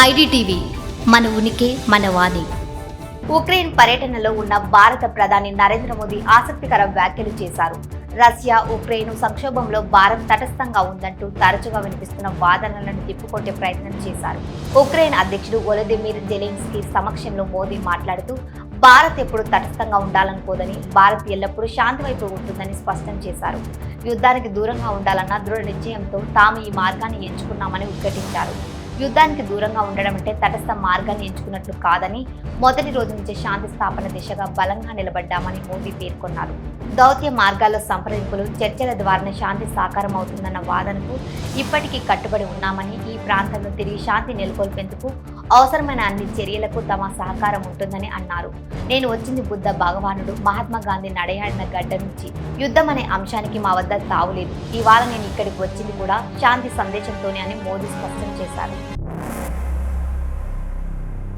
IDTV మన ఉనికి మన వాణి. ఉక్రెయిన్ పర్యటనలో ఉన్న భారత ప్రధాని నరేంద్ర మోదీ ఆసక్తికర వ్యాఖ్యలు చేశారు. రష్యా ఉక్రెయిన్ సంక్షోభంలో భారత్ తటస్థంగా ఉందంటూ తరచుగా వినిపిస్తున్న వాదనలను తిప్పుకొట్టే ప్రయత్నం చేశారు. ఉక్రెయిన్ అధ్యక్షుడు ఒలదిమిర్ జెలెన్స్కీ సమక్షంలో మోదీ మాట్లాడుతూ భారత్ ఎప్పుడు తటస్థంగా ఉండాలనుకోదని భారత్ ఎల్లప్పుడూ శాంతి వైపు ఉంటుందని స్పష్టం చేశారు. యుద్ధానికి దూరంగా ఉండాలన్న దృఢ నిశ్చయంతో తాము ఈ మార్గాన్ని ఎంచుకున్నామని ఉద్ఘటించారు. యుద్ధానికి దూరంగా ఉండడం అంటే తటస్థ మార్గాన్ని ఎంచుకున్నట్లు కాదని మొదటి రోజు నుంచే శాంతి స్థాపన దిశగా బలంగా నిలబడ్డామని మోదీ పేర్కొన్నారు. దౌత్య మార్గాల్లో సంప్రదింపులు చర్చల ద్వారానే శాంతి సాకారం అవుతుందన్న వాదనకు ఇప్పటికీ కట్టుబడి ఉన్నామని ఈ ప్రాంతంలో తిరిగి శాంతి నెలకొల్పేందుకు అవసరమైన అన్ని చర్యలకు తమ సహకారం ఉంటుందని అన్నారు. నేను వచ్చింది బుద్ధ భగవానుడు. మహాత్మా గాంధీ నడయాడిన గడ్డ నుంచి యుద్ధం అనే అంశానికి మా వద్ద తావులేదు. ఇవాళ నేను ఇక్కడికి వచ్చింది కూడా శాంతి సందేశంతోనే అని మోదీ స్పష్టం చేశారు.